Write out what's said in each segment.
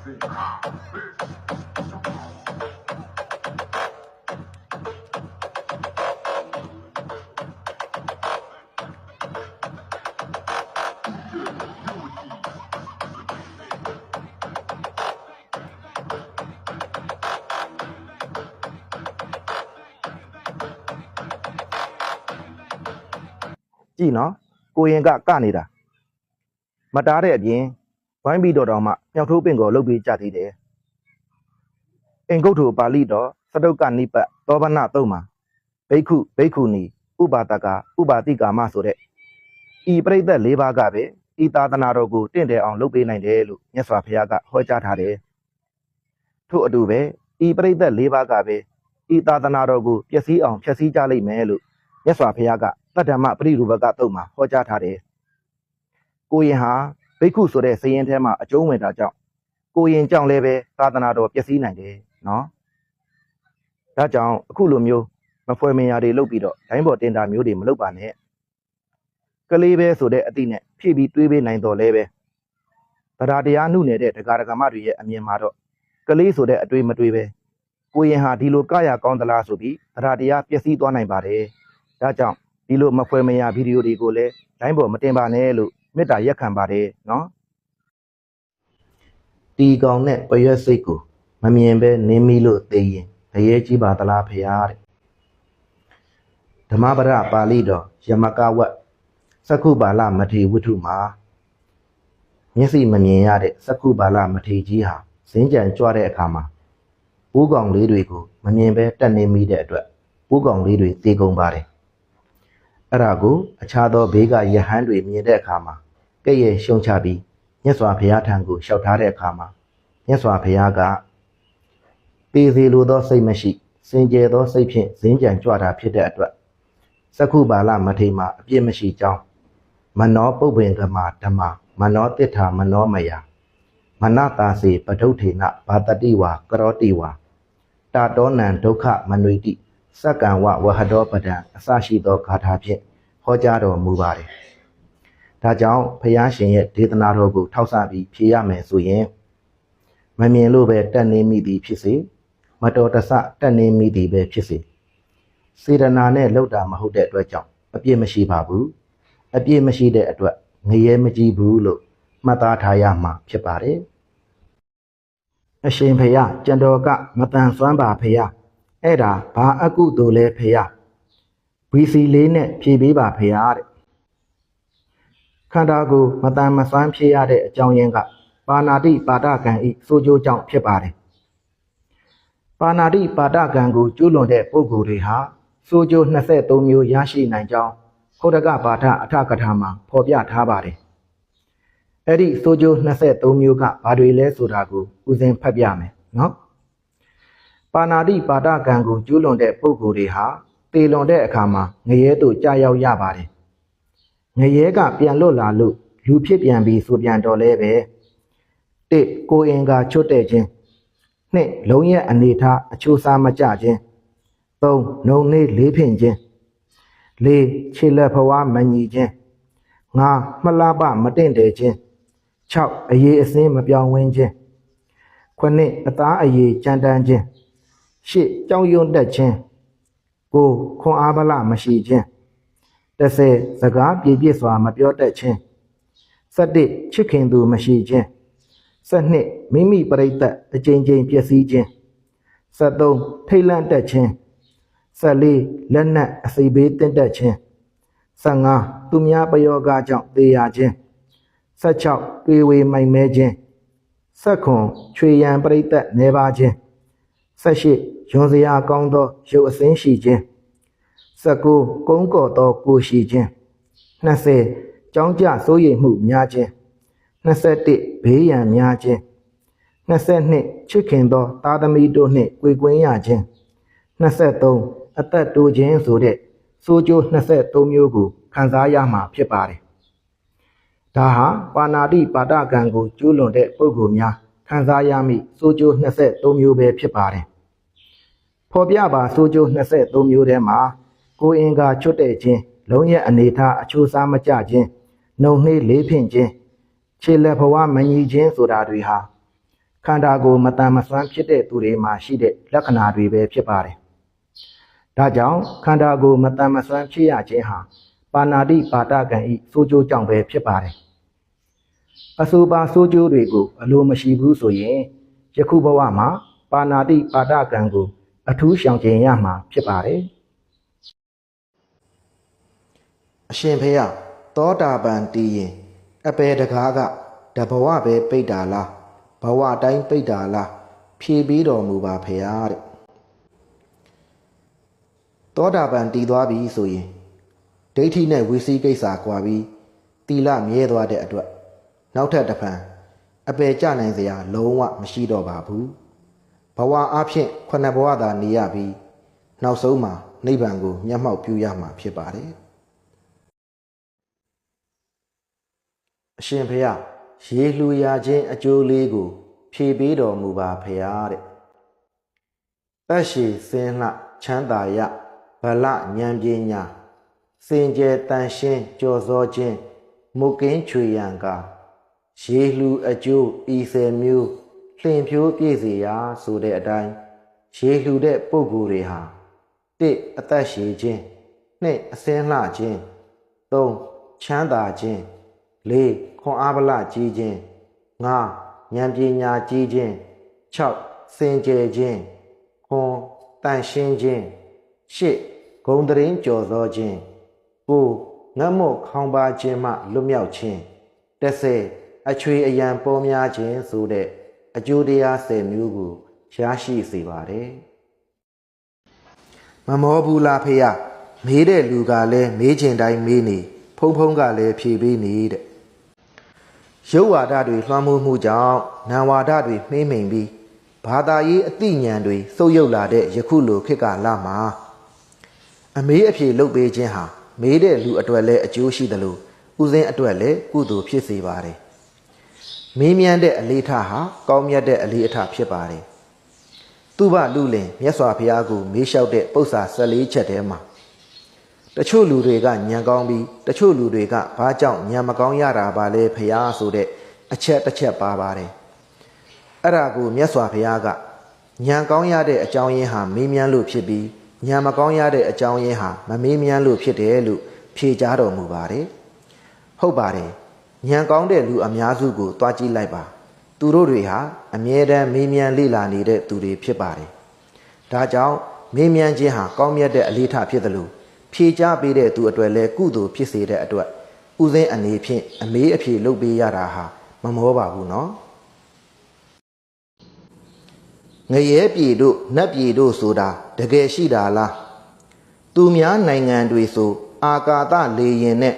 ကြည့်နော်ကိုရင်ကကနေတာမတားတဲ့အပြင် ဝိုင်းပြီးတော့တောင်မှမြောက်ထိုးပင်ကိုလှုပ်ပြီးကြသေးတယ်အင်္ဂုတ္တပါဠိတော်သတုတ်ကနိပတ်သောဗနသုံးမှာဘိက္ခုဘိက္ခုနီဥပါဒကဥပါတိကာမဆိုတဲ့ဤပရိသတ်၄ပါးကပဲဤသာသနာတော်ကိုတင့်တယ်အောင်လုပ်ပေးနိုင်တယ်လို့မြတ်စွာဘုရားကဟောကြားထားတယ်ထို့အတူပဲဤပရိသတ်၄ပါးကပဲဤသာသနာတော်ကိုပျက်စီးအောင်ဖျက်ဆီးကြလိမ့်မယ်လို့မြတ်စွာဘုရားကတတ္တမပရိရူပကတုတ်မှာဟောကြားထားတယ်ကိုရင်ဟာ ဘိက္ခုဆိုတဲ့စည်ရင်ထဲမှာအကျုံးဝင်တာကြောင့်ကိုရင်ကြောင့်လည်းပဲသာသနာတော်ပျက်စီးနိုင်တယ်နော်ဒါကြောင့်အခုလိုမျိုးမဖွဲမင်ရာတွေလုပ်ပြီးတော့ဒိုင်းပေါ်တင်တာမျိုးတွေမလုပ်ပါနဲ့ကလေးပဲဆိုတဲ့အတိနဲ့ဖြည့်ပြီးတွေးပေးနိုင်တော်လဲပဲတရားတရားနှုနေတဲ့ဒကာဒကာမတွေရဲ့အမြင်မှာတော့ကလေးဆိုတဲ့အတွေ့မတွေ့ပဲကိုရင်ဟာဒီလိုကရကောင်းသလားဆိုပြီးတရားတရားပျက်စီးသွားနိုင်ပါတယ်ဒါကြောင့်ဒီလိုမဖွဲမရာဗီဒီယိုတွေကိုလည်းဒိုင်းပေါ်မတင်ပါနဲ့လို့ မေတ္တာရက်ခံပါတယ်နော်တီကောင်နဲ့ပရွက်စိတ်ကိုမမြင်ပဲနင်းမိလို့သိရင်အရေးကြီးပါသလားဖေဟာတဲ့ဓမ္မပဒပါဠိတော်ယမကဝတ်သက္ခုပါဠမထေဝတ္ထုမှာမျက်စိမမြင်ရတဲ့သက္ခုပါဠမထေကြီးဟာဇင်းကြံကြွတဲ့အခါမှာဦးကောင်လေးတွေကိုမမြင်ပဲတက်နေမိတဲ့အတွက်ဦးကောင်လေးတွေသေကုန်ပါတယ် အဲ့ဒါကိုအခြားသောဘေးကယဟန်တွေမြင်တဲ့အခါမှာကဲ့ရဲ့ရှုံချပြီးမြတ်စွာဘုရားထံကိုလျှောက်ထားတဲ့အခါမှာမြတ်စွာဘုရားကပေစီလိုသောစိတ်မရှိစင်ကြယ်သောစိတ်ဖြင့်ဇင်းကြံကြွတာဖြစ်တဲ့အတွက်သက္ခုပါဠမထေမှာအပြစ်မရှိကြောင်းမနောပုပ္ပင်ကမဓမ္မမနောတိဋ္ဌာမနောမယမနတာစေပဒုဋ္ဌေနဘာတတိဝါကရောတိဝါတာတောနံဒုက္ခမနွေတိ စက္ကံဝဝဟတောပဒံအစရှိသောဂါထာဖြင့်ဟောကြားတော်မူပါတယ်ဒါကြောင့်ဖယားရှင်ရဲ့ဒေသနာတော်ကိုထောက်ဆပြီးဖြေရမယ်ဆိုရင်မမြင်လို့ပဲတက်နေမိသည်ဖြစ်စေမတော်တဆတက်နေမိသည်ပဲဖြစ်စေစေတနာနဲ့လှုပ်တာမဟုတ်တဲ့အတွက်ကြောင့်အပြစ်မရှိပါဘူးအပြစ်မရှိတဲ့အတွက်ငရဲမကြည့်ဘူးလို့မှတ်သားထားရမှာဖြစ်ပါတယ်အရှင်ဖေယကြံတော်ကမတန်ဆွမ်းပါဖေယ အဲ့ဒါဘာအကုသိုလ်လဲဖေယဝီစီလေးနဲ့ဖြေပေးပါဖေယတဲ့ခန္ဓာကိုယ်မတန်မဆွမ်းဖြစ်ရတဲ့အကြောင်းရင်းကပါဏာတိပါဒကံဤစိုးကျိုးကြောင့်ဖြစ်ပါတယ်ပါဏာတိပါဒကံကိုကျူးလွန်တဲ့ပုဂ္ဂိုလ်တွေဟာစိုးကျိုး23မျိုးရရှိနိုင်ကြောင်းခုဒကပါဌအထကထာမှာဖော်ပြထားပါတယ်အဲ့ဒီစိုးကျိုး23မျိုးကဘာတွေလဲဆိုတာကိုဦးဇင်းဖတ်ပြမယ်နော် ပါဏာတိပါဒကံကိုကျူးလွန်တဲ့ပုဂ္ဂိုလ်တွေဟာတေလွန်တဲ့အခါမှာငရဲတို့ကြာရောက်ရပါတယ်ငရဲကပြန်လွတ်လာလို့လူဖြစ်ပြန်ပြီးဆိုပြန်တော်လဲပဲတစ်ကိုအင်္ဂါချွတ်တဲ့ခြင်းနှစ်လုံးရဲ့အနေထားအချိုးစားမကြခြင်းသုံးနှုံနေလေးဖြင့်ခြင်းလေးခြေလက်ဖွားမညီခြင်းငါမလားပမတင့်တယ်ခြင်း6အရေးအစင်းမပြောင်းဝင်းခြင်းခုနှစ်အသားအရေးကြမ်းတမ်းခြင်း ရှစ်ကြောင်ယွန်းတက်ခြင်းကိုခွန်အားဗလမရှိခြင်း30စကားပြေပြည့်စွာ မပြောတတ်ခြင်း17ချစ်ခင်သူမရှိခြင်း12မိမိပရိသတ်အကြိမ်ကြိမ်ပျက်စီးခြင်း73ထိတ်လန့်တက်ခြင်း14လက်နက်အစိဘေးတင့်တက်ခြင်း15သူများပယောဂကြောင့်သေရခြင်း16တွေဝေမိုင်မဲခြင်း19ချွေရန်ပရိသတ်နေပါခြင်း 18ရွန်စရာကောင်းသောရုပ်အစင်းရှိခြင်း19ကုန်းကော်သောကိုရှိခြင်း20ကြောင်းကြစိုးရိမ်မှုများခြင်း21ဘေးရန်များခြင်း22ချစ်ခင်သောသားသမီးတို့နှင့်ကြွေကွင်းရခြင်း23အသက်တိုးခြင်းဆိုတဲ့စိုးကျိုး23မျိုးကိုခံစားရမှာဖြစ်ပါတယ်ဒါဟာပါဏာတိပါဒကံကိုကျူးလွန်တဲ့ပုဂ္ဂိုလ်များခံစားရမည့်စိုးကျိုး23မျိုးပဲဖြစ်ပါတယ် ဖော်ပြပါစိုးကျိုး23မျိုးထဲမှာကိုယ်အင်္ဂါချွတ်တဲ့ခြင်းလုံးရဲ့အနေထားအချိုးစားမကြခြင်းနှုံနှေးလေးဖြင့်ခြင်းခြေလက်ဘဝမညီခြင်းဆိုတာတွေဟာခန္ဓာကိုယ်မတန်မဆွမ်းဖြစ်တဲ့သူတွေမှာရှိတဲ့လက္ခဏာတွေပဲဖြစ်ပါတယ်။ဒါကြောင့်ခန္ဓာကိုယ်မတန်မဆွမ်းဖြစ်ရခြင်းဟာပါဏာတိပါဒကံဤစိုးကျိုးကြောင့်ပဲဖြစ်ပါတယ်။အဆိုပါစိုးကျိုးတွေကိုအလိုမရှိဘူးဆိုရင်ယခုဘဝမှာပါဏာတိပါဒကံကို အထူးရှောင်ကျဉ်ရမှာဖြစ်ပါတယ်။အရှင်ဖေယသောတာပန်တည်ရင်အပေတကားကတဘဝပဲပိတ်တာလားဘဝတိုင်းပိတ်တာလားဖြေပြီးတော်မူပါဖေယတဲ့သောတာပန်တည်သွားပြီဆိုရင်ဒိဋ္ဌိနဲ့ဝိစီကိစ္စကွာပြီးတီလမြဲသွားတဲ့အတွက်နောက်ထပ်တစ်ဖန်အပေကြနိုင်စရာလုံးဝမရှိတော့ပါဘူး ဘဝအဖြစ်ခုနှစ်ဘဝသာနေရပြီးနောက်ဆုံးမှာနိဗ္ဗာန်ကိုမျက်မှောက်ပြုရမှာဖြစ်ပါတယ်အရှင်ဖေယရေလှူရာခြင်းအကျိုးလေးကို ဖြေပေးတော်မူပါဖေယတဲ့တက်ရှိစင်းလှချမ်းသာရဗလဉာဏ်ပညာစင်ကြယ်တန်ရှင်းကြော်စောခြင်းမုတ်ကင်းချွေရန်ကရေလှူအကျိုးဤဆယ်မျိုး လှင်ဖြိုးပြည့်စေရာဆိုတဲ့အတိုင်းရေလှူတဲ့ပုဂ္ဂိုလ်တွေဟာတစ်အသက်ရှည်ခြင်းနှစ်အစင်းလှခြင်းသုံးချမ်းသာခြင်းလေးခွန်အားဗလကြီးခြင်းငါဉာဏ်ပညာကြီးခြင်း၆စင်ကြယ်ခြင်းခွန်တန်ရှင်းခြင်းရှစ်ဂုံတရင်ကြော်သောခြင်းကိုငတ်မော့ခေါင်းပါခြင်းမှလွတ်မြောက်ခြင်းတစ်ဆယ်အချွေအယံပေါ်များခြင်းဆိုတဲ့ အကျိုးတရား၁၀မျိုးကိုရရှိစေပါတယ်မမောဘူးလားဖေယမေးတဲ့လူကလည်းမေးချင်တိုင်းမေးနေဖုံဖုံကလည်းဖြေပေးနေတဲ့ရုပ်ဝါဒတွေလွှမ်းမိုးမှုကြောင့်နာဝါဒတွေမှိမ့်မိန်ပြီးဘာသာရေးအသိဉာဏ်တွေစုပ်ယုပ်လာတဲ့ယခုလိုခေတ်ကာလမှာအမေးအဖြေလုပ်ပေးခြင်းဟာမေးတဲ့လူအတွက်လည်းအကျိုးရှိသလိုဦးစင်းအတွက်လည်းကုသိုလ်ဖြစ်စေပါတယ် မေးမြန်းတဲ့အလေးထားဟာကောင်းမြတ်တဲ့အလေးအထားဖြစ်ပါတယ်သူ့ဘလူလင်မြတ်စွာဘုရားကိုမေးလျှောက်တဲ့ပု္ပ္ပာ14ချက်ထဲမှာတချို့လူတွေကညံကောင်းပြီးတချို့လူတွေကဘာကြောင့်ညံမကောင်းရတာပါလဲဖះဆိုတဲ့အချက်တစ်ချက်ပါပါတယ်အဲ့ဒါကိုမြတ်စွာဘုရားကညံကောင်းရတဲ့အကြောင်းရင်းဟာမေးမြန်းလို့ဖြစ်ပြီးညံမကောင်းရတဲ့အကြောင်းရင်းဟာမမေးမြန်းလို့ဖြစ်တယ်လို့ဖြေကြားတော်မူပါတယ်ဟုတ်ပါတယ် ညံကောင်းတဲ့လူအများစုကိုတွားကြည့်လိုက်ပါသူတို့တွေဟာအမြဲတမ်းမေးမြန်းလေ့လာနေတဲ့သူတွေဖြစ်ပါတယ်ဒါကြောင့်မေးမြန်းခြင်းဟာကောင်းမြတ်တဲ့အလေးထားဖြစ်တယ်လို့ဖြေချပေးတဲ့သူအတွက်လည်းကုသိုလ်ဖြစ်စေတဲ့အတွက်ဥစဉ်အနေဖြင့်အမေးအဖြေလုပ်ပေးရတာဟာမမောပါဘူးနော်ငရဲပြည်တို့နတ်ပြည်တို့ဆိုတာတကယ်ရှိတာလားသူများနိုင်ငံတွေဆို အာကာသလေရင်နဲ့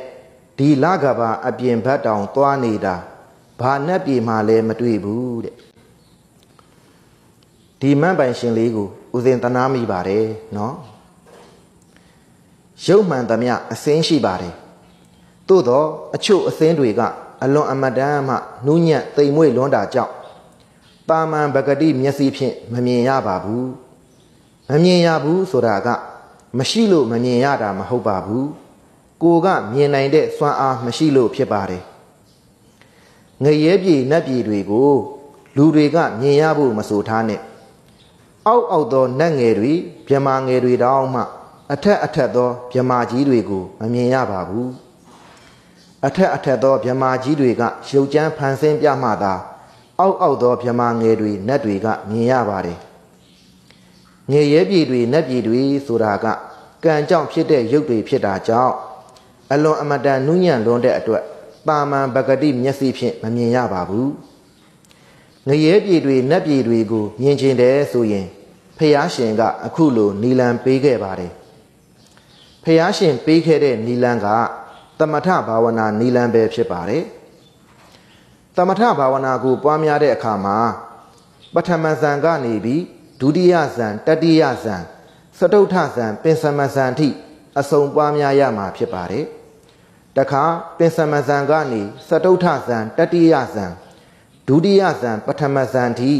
ဒီလကဘာအပြင်ဘက်တောင်သွားနေတာဘာနတ်ပြည်မှာလည်းမတွေ့ဘူးတဲ့ဒီမန့်ပိုင်ရှင်လေးကိုဦးစင်တနာမိပါတယ်နော်ရုပ်မှန်သမျှအစင်းရှိပါတယ်သို့တော့အချို့အစင်းတွေကအလွန်အမတန်မှနူးညံ့တိမ်မွေ့လွန်းတာကြောင့်တာမန်ပဂတိမျက်စိဖြင့်မမြင်ရပါဘူးမမြင်ရဘူးဆိုတာက မရှိလို့မမြင်ရတာမဟုတ်ပါဘူး ကိုကမြင်နိုင်တဲ့စွမ်းအားမရှိလို့ဖြစ်ပါတယ်ငရဲပြည်နတ်ပြည်တွေကို လူတွေကမြင်ရဖို့မဆိုထားနဲ့အောက်အောက်သောနတ်ငယ်တွေမြမာငယ်တွေတောင်မှ အထက်အထက်သောမြမာကြီးတွေကိုမမြင်ရပါဘူးအထက်အထက်သောမြမာကြီးတွေကရုပ်ကြမ်းဖန်ဆင်းပြမှသာ အောက်အောက်သောမြမာငယ်တွေနတ်တွေကမြင်ရပါတယ်ငယ်ရဲပြည်တွေနတ်ပြည်တွေဆိုတာကကံကြောင့်ဖြစ်တဲ့ရုပ်တွေဖြစ်တာကြောင့် အလွန်အမတန်နုညံ့လွန်းတဲ့အတွက်တာမန်ပဂတိမျက်စိဖြင့်မမြင်ရပါဘူးငရဲပြည်တွေနတ်ပြည်တွေကိုမြင်ကျင်တယ်ဆိုရင်ဖះရှင်က အခုလိုနီလန်ပေးခဲ့ပါတယ်ဖះရှင်ပေးခဲ့တဲ့နီလန်ကတမထဘာဝနာနီလန်ပဲဖြစ်ပါတယ်တမထဘာဝနာကိုပွားများတဲ့အခါမှာပထမဇန်ကနေပြီးဒုတိယဇန်တတိယဇန်စတုထဇန်ပင်စမဇန်အထိ အစုံပွားများရမှာဖြစ်ပါတယ်တခါပင်စမဇန်ကနေစတုထဇန်တတိယဇန်ဒုတိယဇန်ပထမဇန်အထိ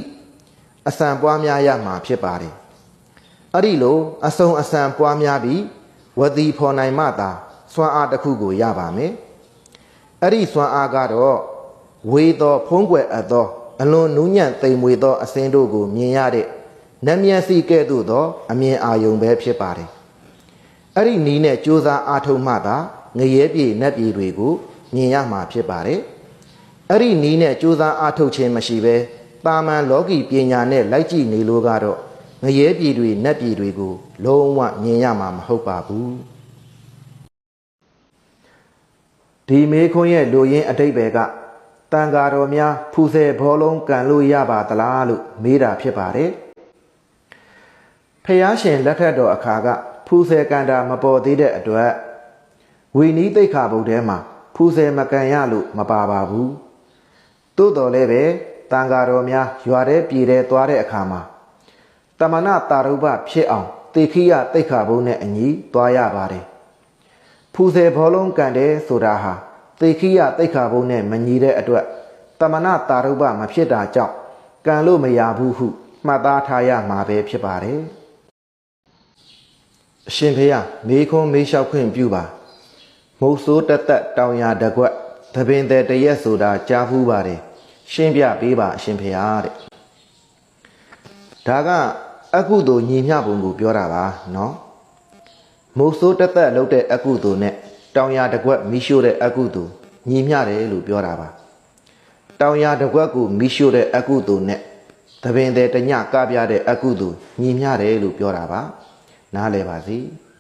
အစံပွားများရမှာဖြစ်ပါတယ်အဲ့ဒီလိုအစုံအစံပွားများပြီးဝတိဖော်နိုင်မှသာစွမ်းအားတစ်ခုကိုရပါမယ်အဲ့ဒီစွမ်းအားကတော့ဝေသောဖုံးကွယ်အပ်သောအလွန်နူးညံ့သိမ်မွေသောအစင်းတို့ကိုမြင်ရတဲ့နတ်မျက်စိကဲ့သို့သောအမြင်အာယုံပဲဖြစ်ပါတယ် အဲ့ဒီနီးနဲ့ကြိုးစားအားထုတ်မှသာငရဲပြေနတ်ပြေတွေကိုမြင်ရမှာဖြစ်ပါတယ်အဲ့ဒီနီးနဲ့ကြိုးစားအားထုတ်ခြင်းမရှိဘဲတာမန်လောကီပညာနဲ့လိုက်ကြည့်နေလို့ကတော့ငရဲပြေတွေနတ်ပြေတွေကိုလုံးဝမြင်ရမှာမဟုတ်ပါဘူးဒီမေခွန်းရဲ့လူရင်းအတိတ်ပဲကတန်ဃာတော်များဖူဆယ်ဘောလုံးကန်လို့ရပါသလားလို့မေးတာဖြစ်ပါတယ်ဖះရှင်လက်ထက်တော်အခါက ဖူဆယ်ကန်တာမပေါ်သေးတဲ့အတွက်ဝီနီးတိတ်ခါဘုတ်ထဲမှာဖူဆယ်မကန်ရလို့မပါပါဘူးသို့တော်လည်းပဲတန်ဃာတော်များရွာထဲပြည်ထဲသွားတဲ့အခါမှာတမနာတာရုပဖြစ်အောင်တေခိယတိတ်ခါဘုတ်နဲ့အညီသွားရပါတယ်ဖူဆယ်ဘောလုံးကန်တယ်ဆိုတာဟာတေခိယတိတ်ခါဘုတ်နဲ့မညီတဲ့အတွက်တမနာတာရုပမဖြစ်တာကြောင့်ကန်လို့မရဘူးဟုမှတ်သားထားရမှာပဲဖြစ်ပါတယ် အရှင်ဖေယမေခွန်းမေးလျှောက်ခွင့်ပြုပါမုတ်ဆိုးတက်တက်တောင်ရတကွက်သပင်တဲ့တရက်ဆိုတာကြားဖူးပါတယ်ရှင်းပြပေးပါအရှင်ဖေယတဲ့ဒါကအကုသိုလ်ညီမျှပုံကိုပြောတာပါနော်မုတ်ဆိုးတက်တက်လုပ်တဲ့အကုသိုလ်နဲ့တောင်ရတကွက်မိရှို့တဲ့အကုသိုလ်ညီမျှတယ်လို့ပြောတာပါတောင်ရတကွက်ကိုမိရှို့တဲ့အကုသိုလ်နဲ့သပင်တဲ့တညကပြတဲ့အကုသိုလ်ညီမျှတယ်လို့ပြောတာပါ နားလည်ပါစေ။